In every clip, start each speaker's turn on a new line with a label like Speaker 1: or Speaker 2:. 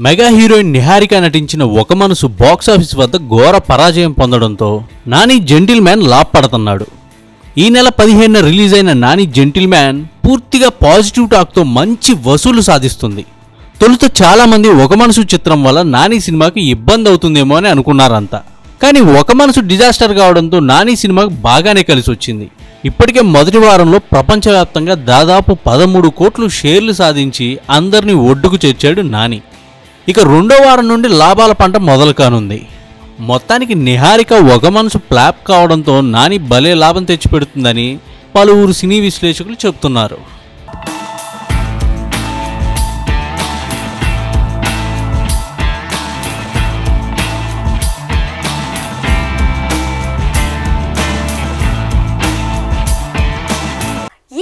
Speaker 1: Mega heroine Niharika నటించిన ఒక మనసు బాక్సాఫీస్ వద్ద ఘోర పరాజయం పొందడంతో నాని జెంటిల్ మ్యాన్ లాభపడుతున్నాడు ఈ నెల పదిహేనున రిలీజ్ అయిన నాని జెంటిల్ మ్యాన్ పూర్తిగా పాజిటివ్ టాక్తో మంచి వసూలు సాధిస్తుంది. తొలుత చాలామంది ఒక మనసు చిత్రం వల్ల నాని సినిమాకి ఇబ్బంది అవుతుందేమో అని అనుకున్నారంతా. కానీ ఒక మనసు డిజాస్టర్ కావడంతో నాని సినిమాకు బాగానే కలిసి వచ్చింది ఇప్పటికే మొదటి వారంలో ప్రపంచవ్యాప్తంగా దాదాపు పదమూడు కోట్లు షేర్లు సాధించి అందరినీ ఒడ్డుకు చేర్చాడు నాని. ఇక రెండో వారం నుండి లాభాల పంట మొదలు కానుంది. మొత్తానికి నిహారిక ఒక మనసు ప్లాప్ కావడంతో నాని భలే లాభం తెచ్చిపెడుతుందని పలువురు సినీ విశ్లేషకులు చెబుతున్నారు.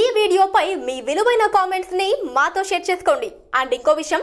Speaker 2: ఈ వీడియోపై మీ విలువైన కామెంట్స్ని మాతో షేర్ చేసుకోండి. అండ్ ఇంకో విషయం